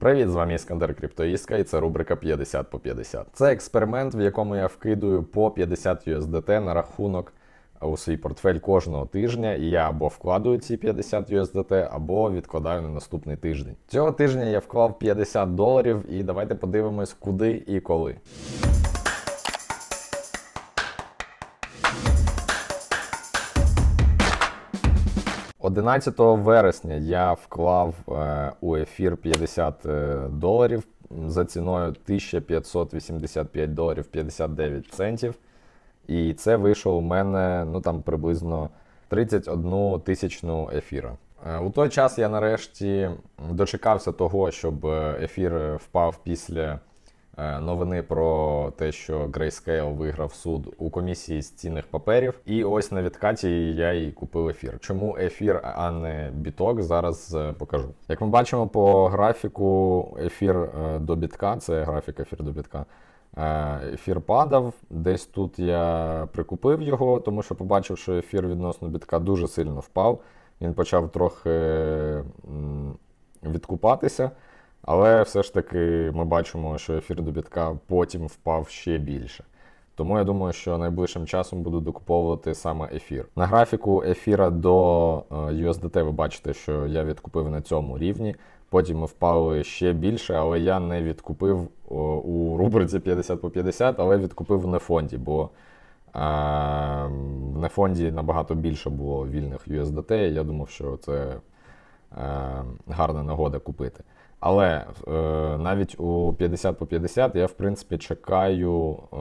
Привіт, з вами Іскандер Криптоїска, і це рубрика 50 по 50. Це експеримент, в якому я вкидую по 50 USDT на рахунок у свій портфель кожного тижня, і я або вкладую ці 50 USDT, або відкладаю на наступний тиждень. Цього тижня я вклав 50 доларів, і давайте подивимось, куди і коли. – 11 вересня я вклав е, у ефір 50 е, доларів за ціною 1585 доларів 59 центів. І це вийшло у мене ну там приблизно 31 тисячну ефіра. Е, У той час я нарешті дочекався того, щоб ефір впав після новини про те, що Grayscale виграв суд у комісії з цінних паперів. І ось на відкаті я і купив ефір. Чому ефір, а не біток, зараз е, покажу. Як ми бачимо по графіку, ефір е, до бітка, це графік ефір до бітка. Е, Ефір падав, десь тут я прикупив його, тому що побачив, що ефір відносно бітка дуже сильно впав. Він почав трохи відкупатися, але все ж таки ми бачимо, що ефір до бітка потім впав ще більше. Тому я думаю, що найближчим часом буду докуповувати саме ефір. На графіку ефіра до е, USDT ви бачите, що я відкупив на цьому рівні. Потім ми впали ще більше, але я не відкупив у рубриці 50 по 50, але відкупив в нефонді, бо е, в нефонді набагато більше було вільних USDT. і Я думав, що це е, гарна нагода купити. Але е, навіть у 50 по 50 я, в принципі, чекаю, е,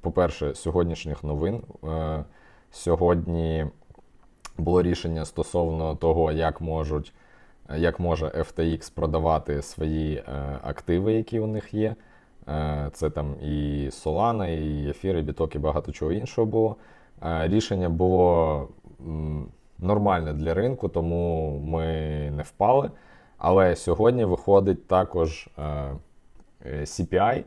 по-перше, сьогоднішніх новин. Е, сьогодні було рішення стосовно того, як можуть, як може FTX продавати свої е, активи, які у них є. Е, це там і Solana, і Ефір, і Біток, і багато чого іншого було. Е, рішення було м, нормальне для ринку, тому ми не впали. Але сьогодні виходить також е, CPI,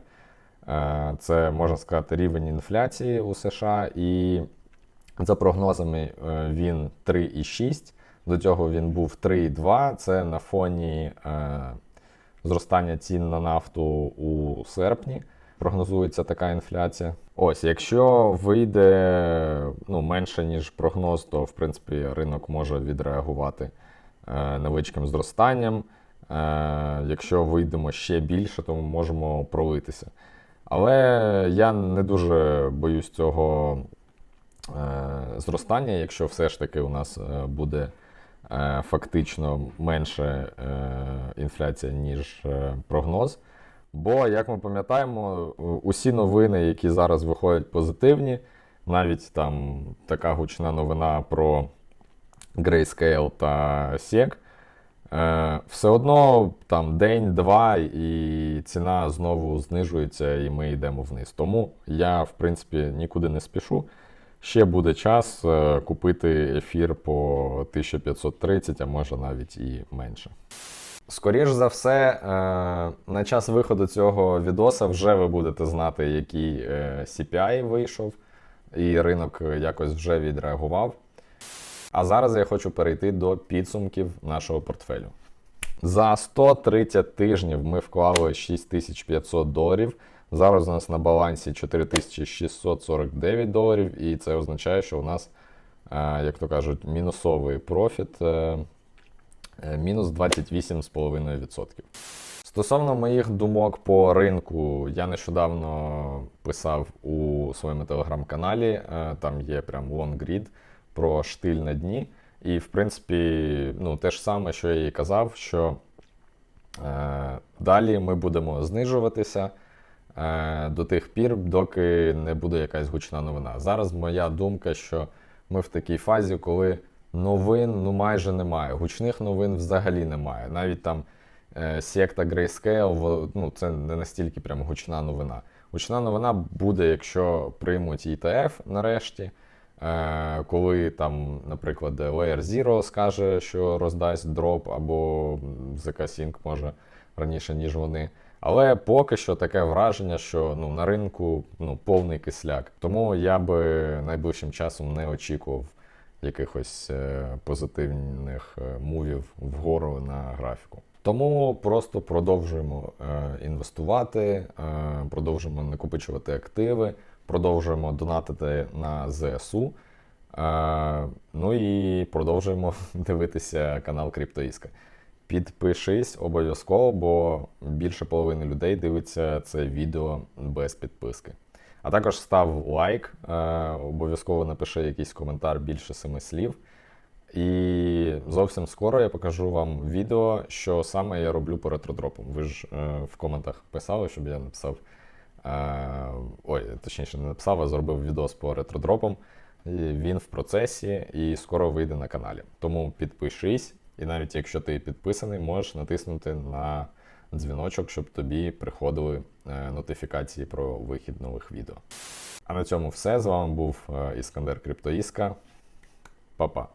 е, це можна сказати рівень інфляції у США, і за прогнозами е, він 3,6. До цього він був 3,2. Це на фоні зростання цін на нафту у серпні. Прогнозується така інфляція. Ось, якщо вийде ну, менше, ніж прогноз, то в принципі ринок може відреагувати невеличким зростанням. Е, якщо вийдемо ще більше, то ми можемо пролитися. Але я не дуже боюсь цього е, зростання, якщо все ж таки у нас е, буде е, фактично менше е, інфляція, ніж е, прогноз. Бо, як ми пам'ятаємо, усі новини, які зараз виходять позитивні, навіть там така гучна новина про Grayscale та SEC, е, все одно там день-два і ціна знову знижується, і ми йдемо вниз. Тому я, в принципі, нікуди не спішу. Ще буде час е, купити ефір по 1530, а може навіть і менше. Скоріш за все, е, на час виходу цього відоса вже ви будете знати, який CPI вийшов, і ринок якось вже відреагував. А зараз я хочу перейти до підсумків нашого портфелю. За 130 тижнів ми вклали 6500 доларів. Зараз у нас на балансі 4649 доларів, і це означає, що у нас, е, як то кажуть, мінусовий профіт е, е, мінус 28,5%. Стосовно моїх думок по ринку, я нещодавно писав у своєму телеграм-каналі, там є прям лонгрід про штиль на дні. І, в принципі, ну, те ж саме, що я і казав, що е, далі ми будемо знижуватися е, до тих пір, доки не буде якась гучна новина. Зараз моя думка, що ми в такій фазі, коли новин ну майже немає. Гучних новин взагалі немає. Навіть там е, секта Grayscale, ну, це не настільки прям гучна новина. Гучна новина буде, якщо приймуть ETF нарешті. Е, коли там, наприклад, Layer Zero скаже, що роздасть дроп, або ZK Sync може раніше, ніж вони. Але поки що таке враження, що ну, на ринку ну, повний кисляк. Тому я би найближчим часом не очікував якихось е, позитивних е, мувів вгору на графіку. Тому просто продовжуємо інвестувати, продовжуємо накопичувати активи, продовжуємо донатити на ЗСУ. Е, ну і продовжуємо дивитися канал Криптоіска. Підпишись обов'язково, бо більше половини людей дивиться це відео без підписки. А також став лайк, е, обов'язково напиши якийсь коментар більше семи слів. І зовсім скоро я покажу вам відео, що саме я роблю по ретродропам. Ви ж е, в коментах писали, щоб я написав. Е, ой, точніше, не написав, а зробив відос по ретродропам. Він в процесі і скоро вийде на каналі. Тому підпишись, і навіть якщо ти підписаний, можеш натиснути на дзвіночок, щоб тобі приходили е, нотифікації про вихід нових відео. А на цьому все. З вами був е, Іскандер Криптоїска. Па-па.